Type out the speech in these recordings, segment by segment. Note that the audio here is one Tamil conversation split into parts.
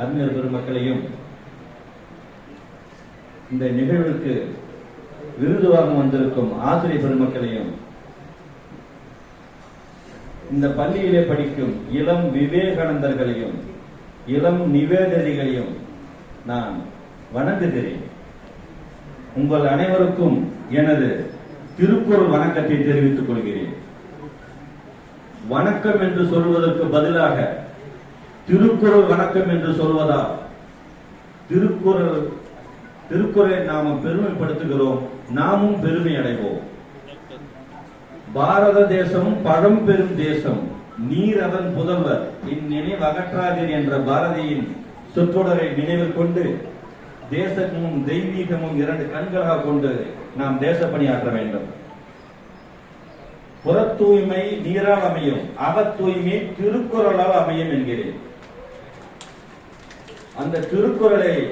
அறிஞர் பெருமக்களையும் இந்த நிகழ்வுக்கு விருது வாங்க வந்திருக்கும் ஆசிரியர் பெருமக்களையும் இந்த பள்ளியிலே படிக்கும் இளம் விவேகானந்தர்களையும் இளம் நிவேதரிகளையும் நான் வணங்குகிறேன். உங்கள் அனைவருக்கும் எனது திருக்குறள் வணக்கத்தை தெரிவித்துக் கொள்கிறேன். வணக்கம் என்று சொல்வதற்கு பதிலாக திருக்குறள் வணக்கம் என்று சொல்வதால் திருக்குறள் திருக்குறளை நாம பெருமைப்படுத்துகிறோம் நாமும் பெருமை அடைவோம். பாரத தேசம் பழம்பெரும் தேசம் நீர் அதன் புதல்வர் இந்நினைவு அகற்றாதீர் என்ற பாரதியின் சொற்றொடரை நினைவில் கொண்டு தேசமும் தெய்வீகமும் இரண்டு கண்களாக கொண்டு நாம் தேச பணியாற்ற வேண்டும். புற தூய்மை நீரால் அமையும் அகத் தூய்மை திருக்குறளால் அமையும் என்கிறேன். அந்த திருக்குறளை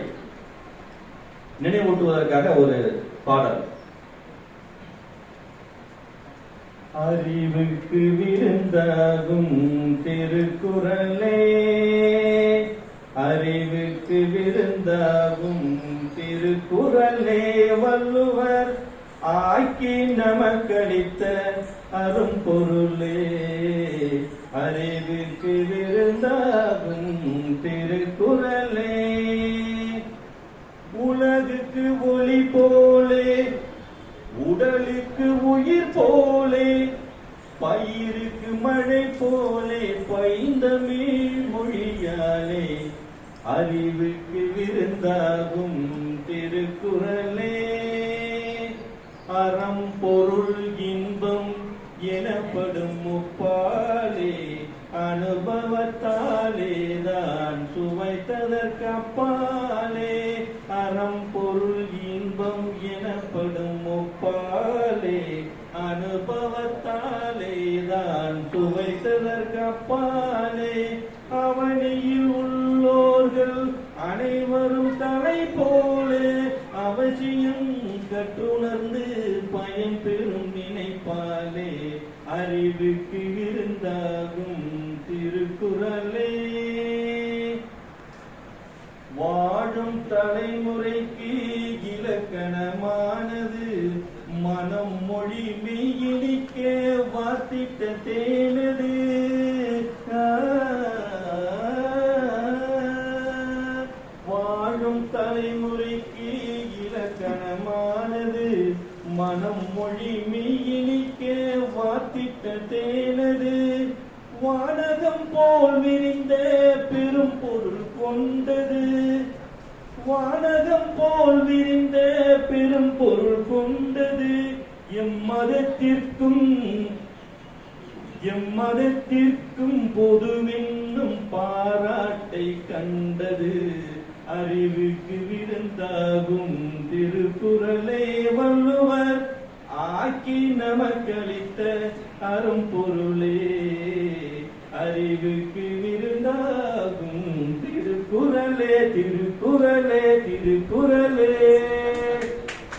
நினைவூட்டுவதற்காக ஒரு பாடல். அறிவுக்கு விருந்தாகும் திருக்குறளே. அறிவுக்கு விருந்தாகும் திருக்குறளே வள்ளுவர். ஆக்கி நமக்களித்த அரும்பொருளே. அறிவுக்கு விருந்தாகும் திருக்குறளே. உலகுக்கு ஒளி போலே உடலுக்கு உயிர் போலே பயிருக்கு மழை போலே பைந்தமிழ் மொழியாலே அறிவுக்கு விருந்தாகும் திருக்குறளே. எனப்படும் முப்பாலே அனுபவத்தாலே தான் சுவைத்ததற்கப்பாலே. அறம் பொருள் இன்பம் எனப்படும் முப்பாலே அனுபவத்தாலே தான் சுவைத்ததற்கு நினைவுக்கு விருந்தாகும் திருக்குறளே. வாழும் தலைமுறைக்கு இலக்கணமானது மனம் மொழி மெய்யிலிக்க வார்த்திட்ட தேனது மேலது. வானகம் போல் விரிந்த பெரும் பொருள் கொண்டது. வானகம் போல் விரிந்த பெரும் பொருள் கொண்டது. எம் மதத்திற்கும் எம் மதத்திற்கும் பொதுவென்னும் பாராட்டை கண்டது. அறிவுக்கு விருந்தாகும் திருக்குறளே வள்ளுவர். ஆக்கி நமக்களித்த அரும் பொருளே அறிவுக்கு விருந்தாகும் திருக்குறளே திருக்குறளே திருக்குறளே.